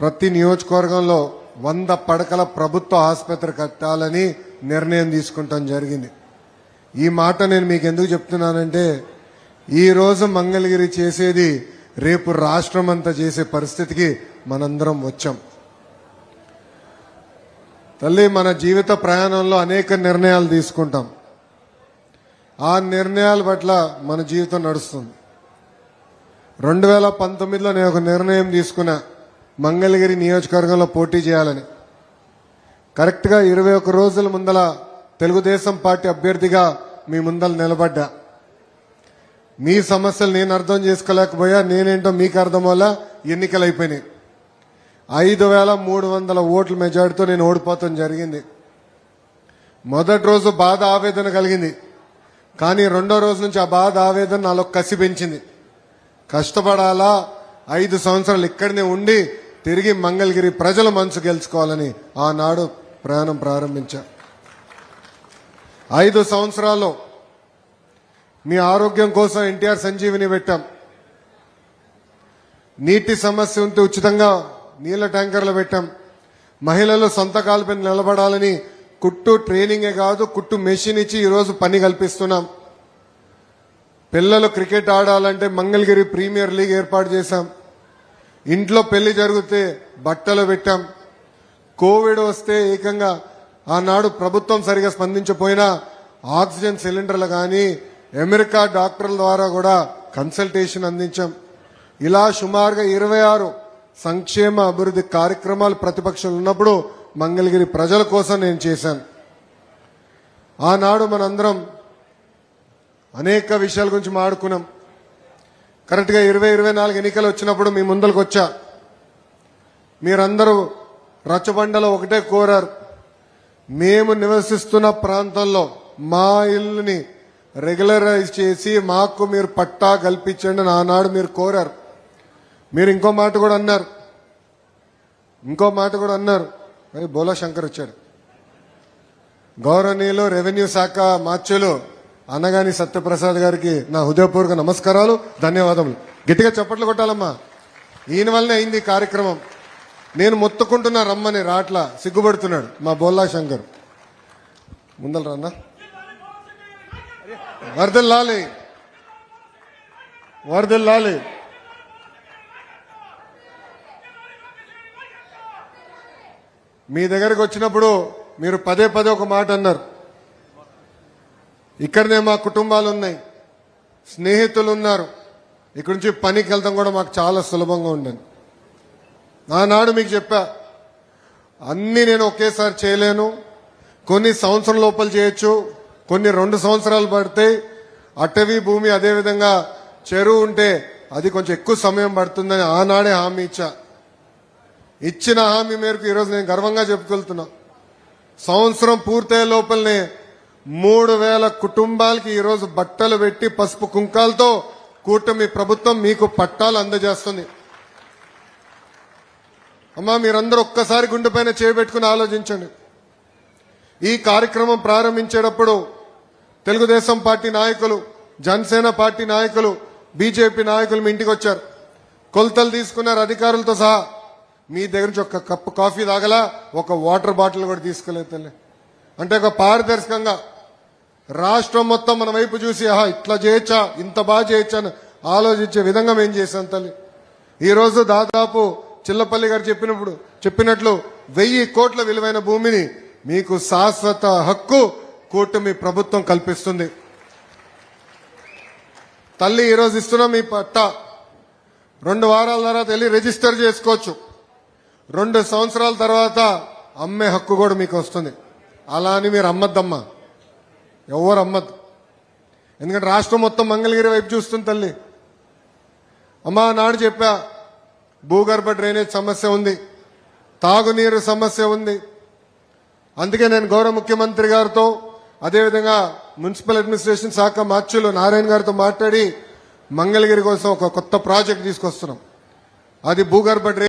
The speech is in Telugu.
ప్రతి నియోజకవర్గంలో వంద పడకల ప్రభుత్వ ఆసుపత్రి కట్టాలని నిర్ణయం తీసుకుంటాం జరిగింది. ఈ మాట నేను మీకు ఎందుకు చెప్తున్నానంటే ఈరోజు మంగళగిరి చేసేది రేపు రాష్ట్రం అంతా చేసే పరిస్థితికి మనందరం వచ్చాం. తల్లి మన జీవిత ప్రయాణంలో అనేక నిర్ణయాలు తీసుకుంటాం. ఆ నిర్ణయాల పట్ల మన జీవితం నడుస్తుంది. రెండు వేల పంతొమ్మిదిలో నేను ఒక నిర్ణయం తీసుకున్నా. మంగళగిరి నియోజకవర్గంలో పోటీ చేయాలని. కరెక్ట్గా ఇరవై ఒక్క రోజుల ముందల తెలుగుదేశం పార్టీ అభ్యర్థిగా మీ ముందల నిలబడ్డా. మీ సమస్యలు నేను అర్థం చేసుకోలేకపోయా నేనేంటో మీకు అర్థం వల్ల ఎన్నికలు అయిపోయినాయి. ఐదు వేల మూడు వందల ఓట్ల మెజార్టీతో నేను ఓడిపోతాం జరిగింది. మొదటి రోజు బాధ ఆవేదన కలిగింది. కానీ రెండో రోజు నుంచి ఆ బాధ ఆవేదన నాలో కసి పెంచింది. కష్టపడాలా ఐదు సంవత్సరాలు ఇక్కడనే ఉండి తిరిగి మంగళగిరి ప్రజల మనసు గెలుచుకోవాలని ఆనాడు ప్రయాణం ప్రారంభించా. ఐదు సంవత్సరాల్లో మీ ఆరోగ్యం కోసం ఎన్టీఆర్ సంజీవిని పెట్టాం. నీటి సమస్య ఉంటే ఉచితంగా నీళ్ళ ట్యాంకర్లు పెట్టాం. మహిళలు సొంత కాలుపైన నిలబడాలని కుట్టు ట్రైనింగే కాదు కుట్టు మెషిన్ ఇచ్చి ఈరోజు పని కల్పిస్తున్నాం. పిల్లలు క్రికెట్ ఆడాలంటే మంగళగిరి ప్రీమియర్ లీగ్ ఏర్పాటు చేశాం. ఇంట్లో పెళ్ళి జరిగితే బట్టలు పెట్టాం. కోవిడ్ వస్తే ఏకంగా ఆనాడు ప్రభుత్వం సరిగా స్పందించపోయినా ఆక్సిజన్ సిలిండర్లు కానీ అమెరికా డాక్టర్ల ద్వారా కూడా కన్సల్టేషన్ అందించాం. ఇలా సుమారుగా ఇరవై ఆరు సంక్షేమ అభివృద్ధి కార్యక్రమాలు ప్రతిపక్షాలు ఉన్నప్పుడు మంగళగిరి ప్రజల కోసం నేను చేశాను. ఆనాడు మనందరం అనేక విషయాల గురించి మాడుకున్నాం కరెక్ట్గా ఇరవై ఇరవై నాలుగు ఎన్నికలు వచ్చినప్పుడు మీ ముందరకు వచ్చా? మీరందరూ రచ్చబండలో ఒకటే కోరారు. మేము నివసిస్తున్న ప్రాంతంలో మా ఇల్లుని రెగ్యులరైజ్ చేసి మాకు మీరు పట్టా కల్పించండి అని ఆనాడు మీరు కోరారు. మీరు ఇంకో మాట కూడా అన్నారు. ఇంకో మాట కూడా అన్నారు. మరి బోలా శంకర్ వచ్చాడు. గౌరవనీయులు రెవెన్యూ శాఖ మార్చులు అనగాని సత్యప్రసాద్ గారికి నా హృదయపూర్వక నమస్కారాలు ధన్యవాదములు. గట్టిగా చప్పట్లు కొట్టాలమ్మా. ఈయన వల్లనే అయింది కార్యక్రమం. నేను మొత్తుకుంటున్నా రమ్మని రాట్ల సిగ్గుపడుతున్నాడు మా బోల్లా శంకర్. ముందల రానా వరదలు లాలి వరదలు లాలి మీ దగ్గరకు వచ్చినప్పుడు మీరు పదే పదే ఒక మాట అన్నారు. ఇక్కడనే మా కుటుంబాలు ఉన్నాయి స్నేహితులు ఉన్నారు ఇక్కడి నుంచి పనికి వెళ్తాం కూడా మాకు చాలా సులభంగా ఉండండి ఆనాడు మీకు చెప్పా అన్నీ నేను ఒకేసారి చేయలేను. కొన్ని సంవత్సరం లోపల చేయొచ్చు కొన్ని రెండు సంవత్సరాలు పడితే అటవీ భూమి అదేవిధంగా చెరువు ఉంటే అది కొంచెం ఎక్కువ సమయం పడుతుందని ఆనాడే హామీ ఇచ్చా. ఇచ్చిన హామీ మేరకు ఈరోజు నేను గర్వంగా చెప్పుకెళ్తున్నా. సంవత్సరం పూర్తయ్యే లోపలనే మూడు వేల కుటుంబాలకి ఈరోజు బట్టలు పెట్టి పసుపు కుంకాలతో కూటమి ప్రభుత్వం మీకు పట్టాలు అందజేస్తుంది. అమ్మా మీరందరూ ఒక్కసారి గుండెపైన చేపెట్టుకుని ఆలోచించండి. ఈ కార్యక్రమం ప్రారంభించేటప్పుడు తెలుగుదేశం పార్టీ నాయకులు జనసేన పార్టీ నాయకులు బీజేపీ నాయకులు మీ ఇంటికి వచ్చారు. కొలతలు తీసుకున్నారు అధికారులతో సహా. మీ దగ్గర నుంచి ఒక కప్పు కాఫీ తాగలా ఒక వాటర్ బాటిల్ కూడా తీసుకోలేదు తల్లి. అంటే ఒక పారదర్శకంగా రాష్ట్రం మొత్తం మన వైపు చూసి ఆహా ఇట్లా చేయొచ్చా? ఇంత బాగా చేయొచ్చా? అని ఆలోచించే విధంగా మేము చేశాం తల్లి. ఈరోజు దాదాపు చిల్లపల్లి గారు చెప్పినప్పుడు చెప్పినట్లు వెయ్యి కోట్ల విలువైన భూమిని మీకు శాశ్వత హక్కు కూటమి ప్రభుత్వం కల్పిస్తుంది. తల్లి ఈరోజు ఇస్తున్నాం మీ పట్ట. రెండు వారాల తర్వాత వెళ్ళి రిజిస్టర్ చేసుకోవచ్చు. రెండు సంవత్సరాల తర్వాత అమ్మే హక్కు కూడా మీకు వస్తుంది. అలా అని మీరు అమ్మద్దమ్మా. ఎవరు అమ్మద్దు. ఎందుకంటే రాష్ట్రం మొత్తం మంగళగిరి వైపు చూస్తుంది తల్లి. అమ్మా నాడు చెప్పా భూగర్భ డ్రైనేజ్ సమస్య ఉంది తాగునీరు సమస్య ఉంది. అందుకే నేను గౌరవ ముఖ్యమంత్రి గారితో అదేవిధంగా మున్సిపల్ అడ్మినిస్ట్రేషన్ శాఖ మార్చులు నారాయణ గారితో మాట్లాడి మంగళగిరి కోసం ఒక కొత్త ప్రాజెక్ట్ తీసుకొస్తున్నాం. అది భూగర్భ డ్రైనేజ్